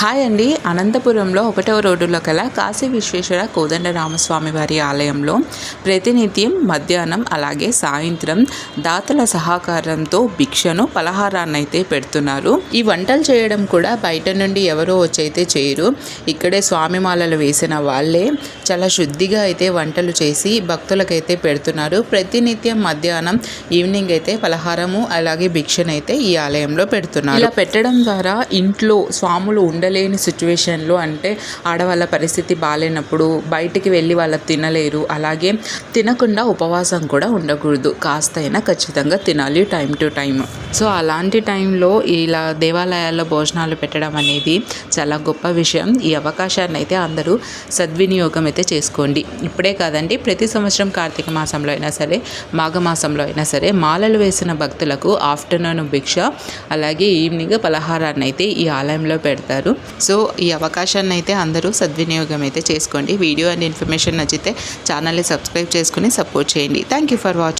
Hi అండి. అనంతపురంలో ఒకటవ రోడ్డులో కల కాశీ విశ్వేశ్వర కోదండ రామస్వామి వారి ఆలయంలో ప్రతినిత్యం మధ్యాహ్నం అలాగే సాయంత్రం దాతల సహకారంతో భిక్షను పలహారాన్ని అయితే పెడుతున్నారు. ఈ వంటలు చేయడం కూడా బయట నుండి ఎవరో వచ్చి అయితే చేయరు. ఇక్కడే స్వామి మాలలు వేసిన వాళ్ళే చాలా శుద్ధిగా అయితే వంటలు చేసి భక్తులకైతే పెడుతున్నారు. ప్రతినిత్యం మధ్యాహ్నం ఈవినింగ్ అయితే పలహారము అలాగే భిక్షనైతే ఈ ఆలయంలో పెడుతున్నారు. ఇలా పెట్టడం ద్వారా ఇంట్లో స్వాములు ఉండలేని సిచ్యువేషన్లో అంటే ఆడవాళ్ళ పరిస్థితి బాగాలేనప్పుడు బయటికి వెళ్ళి వాళ్ళు తినలేరు. అలాగే తినకుండా ఉపవాసం కూడా ఉండకూడదు. కాస్త అయినా ఖచ్చితంగా తినాలి టైం టు టైం సో అలాంటి టైంలో ఇలా దేవాలయాల్లో భోజనాలు పెట్టడం అనేది చాలా గొప్ప విషయం. ఈ అవకాశాన్ని అయితే అందరూ సద్వినియోగం అయితే చేసుకోండి. ఇప్పుడే కాదండి ప్రతి సంవత్సరం కార్తీక మాసంలో అయినా సరే మాఘమాసంలో అయినా సరే మాలలు వేసిన భక్తులకు ఆఫ్టర్నూన్ భిక్ష అలాగే ఈవినింగ్ పలహారాన్ని అయితే ఈ ఆలయంలో పెడతారు. సో ఈ అవకాశాన్ని అయితే అందరూ సద్వినియోగం అయితే చేసుకోండి. వీడియో అండ్ ఇన్ఫర్మేషన్ నచ్చితే ఛానల్ని సబ్స్క్రైబ్ చేసుకుని సపోర్ట్ చేయండి. Thank you for watching